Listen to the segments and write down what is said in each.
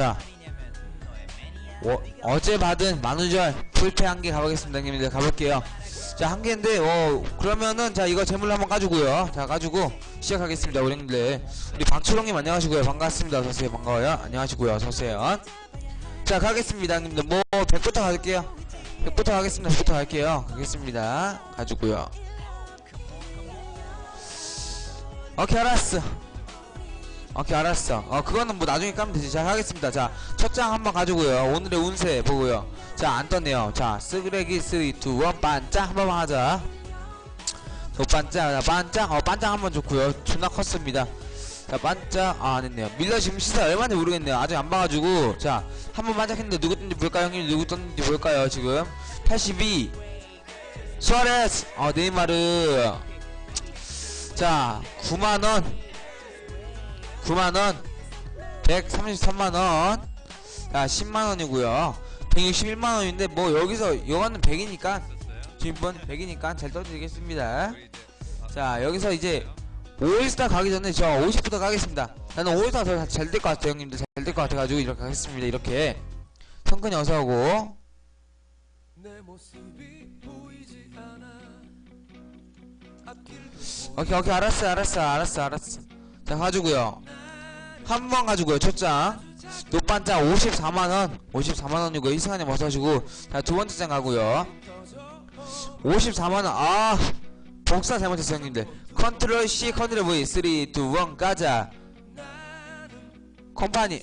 자 어, 어제 받은 만우절 풀패 한 개 가보겠습니다 형님들. 가볼게요. 자 한 개인데 어 그러면은 자 이거 재물로 한번 까주고요. 자 까주고 시작하겠습니다 우리 형님들. 우리 박초롱님 안녕하시고요. 반갑습니다 어서오세요 반가워요. 안녕하시고요 어서오세요 자 가겠습니다 형님들. 뭐 100부터 갈게요. 100부터 가겠습니다 100부터 갈게요. 가겠습니다. 가지고요. 오케이 알았어 오케이 알았어. 어 그거는 뭐 나중에 까면 되지. 자 하겠습니다. 자 첫 장 한번 가지고요. 오늘의 운세 보고요. 자 안 떴네요. 자 쓰레기 3 2 1 반짝 한 번만 하자. 저 반짝 자, 반짝 어 반짝 한번 좋고요. 존나 컸습니다. 자 반짝 아 안했네요. 밀러 지금 시사 얼마인지 모르겠네요. 아직 안 봐가지고. 자 한번 반짝했는데 누구 떴는지 볼까요? 형님 누구 떴는지 볼까요 지금? 82 수아레스. 어 네이마르. 자 9만원 9만원 133만원. 자 10만원이고요. 161만원인데 뭐 여기서 이거는 100이니까. 지금 100이니까 잘 떠드리겠습니다. 자 여기서 이제 5일스타 가기 전에 저 50부터 가겠습니다. 나는 5일스타 더 잘 될 것 같아요 형님들. 잘 될 것 같아가지고 이렇게 가겠습니다 이렇게. 성근이 어서오고. 오케이 오케이. 알았어 알았어 알았어 알았어 자 가지고요. 한 번 가지고요. 첫장 노반장 54만원. 54만원이고 이승환님 어서오시고 자 두번째 장 가고요. 54만원. 아 복사 잘못했어요 형님들. 컨트롤 C 컨트롤 V. 3 2 1 가자. 컴파니.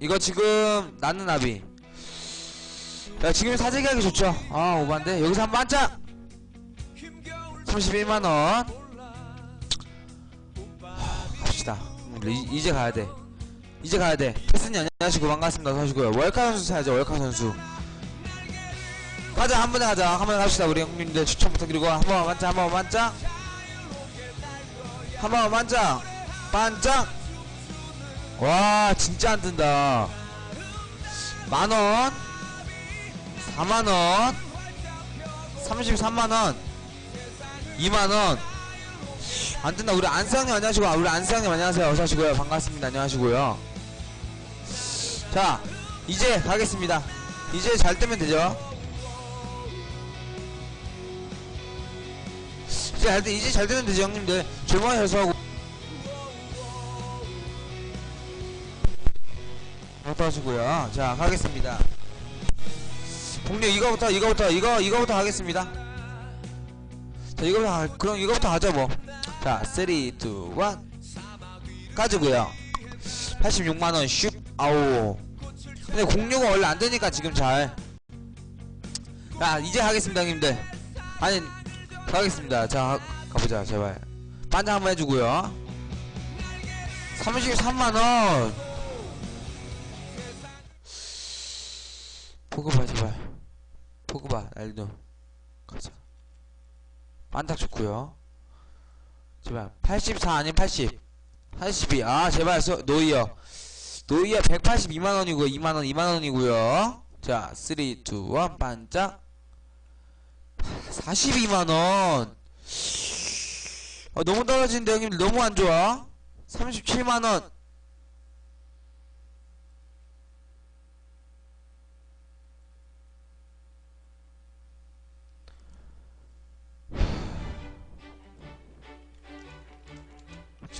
이거 지금 나는 나비. 야 지금 사재기 하기 좋죠? 아 오반데. 여기서 한 반짝 31만원 음, 이, 이제 가야 돼. 이제 가야 돼. 패스님 안녕하시고 반갑습니다. 서시고요. 월카 선수 사야죠 월카 선수. 가자 한 번에 가자. 한 번에 갑시다. 우리 형님들 추천 부탁드리고. 한 번만 반짝 한 번만 반짝. 한 번만 반짝. 반짝. 와 진짜 안 뜬다. 만원. 4만원. 33만원. 2만원 안 뜬다 우리 안사장님 안녕하시고 아, 우리 안사장님 안녕하세요. 어서 오시고요. 반갑습니다. 안녕하시고요. 자 이제 가겠습니다. 이제 잘 뜨면 되죠? 이제 잘, 되- 이제 잘 되면 되죠 형님들? 조용히 해소하고 어떠시고요. 자 가겠습니다. 동료 이거부터 이거부터 이거 이거부터 하겠습니다. 자 이거부터 하, 그럼 이거부터 하죠 뭐 자 3 2 1 가지고요 86만원 슉 아우 근데 공유가 원래 안 되니까 지금 잘. 자, 이제 하겠습니다, 형님들. 아니, 가겠습니다. 자, 가- 가보자, 제발. 반장 한번 해주고요. 33만원! 포그바, 제발. 포그바, 날도. 가자. 반짝 좋고요 제발. 84 아닌 80. 82. 아, 제발, 소, 노이어. 노이어 182만원이고요 2만원 2만원이고요 자 3, 2, 1 반짝 42만원 아, 너무 떨어지는데 형님 너무 안좋아 37만원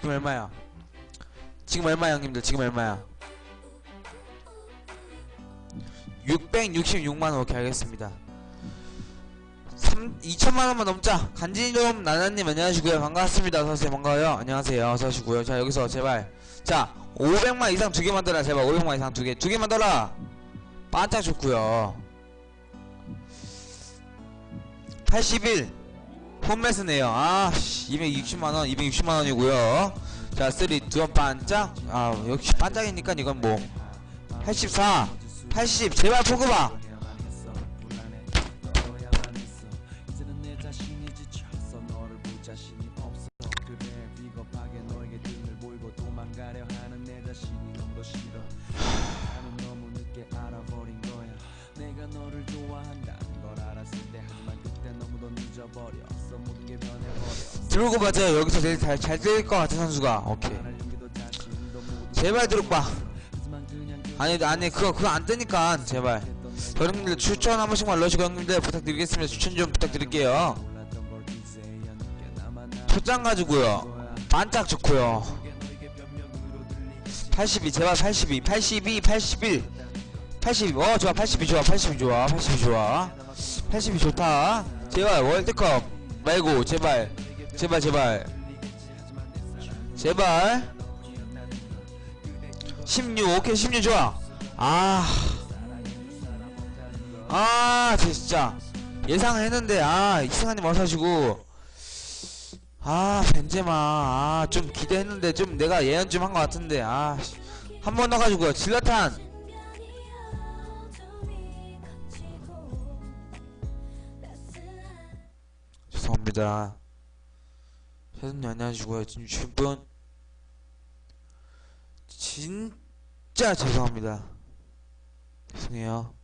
지금 얼마야? 지금 얼마야 형님들? 지금 얼마야? 666만원 오케이 알겠습니다. 3, 2천만원만 넘자. 간지좀 나나님 안녕하시고요. 반갑습니다. 어서오세요. 반가워요. 안녕하세요. 어서오시고요. 자 여기서 제발. 자 500만 이상 두 개 만들어 제발 500만 이상 두개. 두 개 만들어 반짝 좋고요. 81 홈매스네요. 아씨 260만원 260만원이고요. 자 3, 2, 1 반짝. 아 역시 반짝이니까 이건 뭐 84 80 제발 포그바 들고 맞아요. 여기서 제일 잘, 잘될것 같은 선수가. 오케이. 제발 드록바 아니 아니 그거 그거 안 뜨니까 제발 여러분들 추천 한 번씩만 넣으시고 형님들 부탁드리겠습니다. 추천 좀 부탁드릴게요. 초장 가지고요. 반짝 좋고요. 82 제발 82 82 81 82어 좋아. 82 좋아. 82 좋아. 82 좋아. 82 좋다. 제발 월드컵 말고 제발 제발 제발. 제발. 16 오케이 16 좋아. 아. 아, 진짜. 예상을 했는데 아 이승환님 어서시고. 아 벤제마. 아 좀 기대했는데 좀 내가 예언 좀 한 것 같은데. 아 한 번 넣어가지고요. 질라탄. 죄송합니다 혜선님 안녕하시고요 진주신 분 진짜 죄송합니다. 죄송해요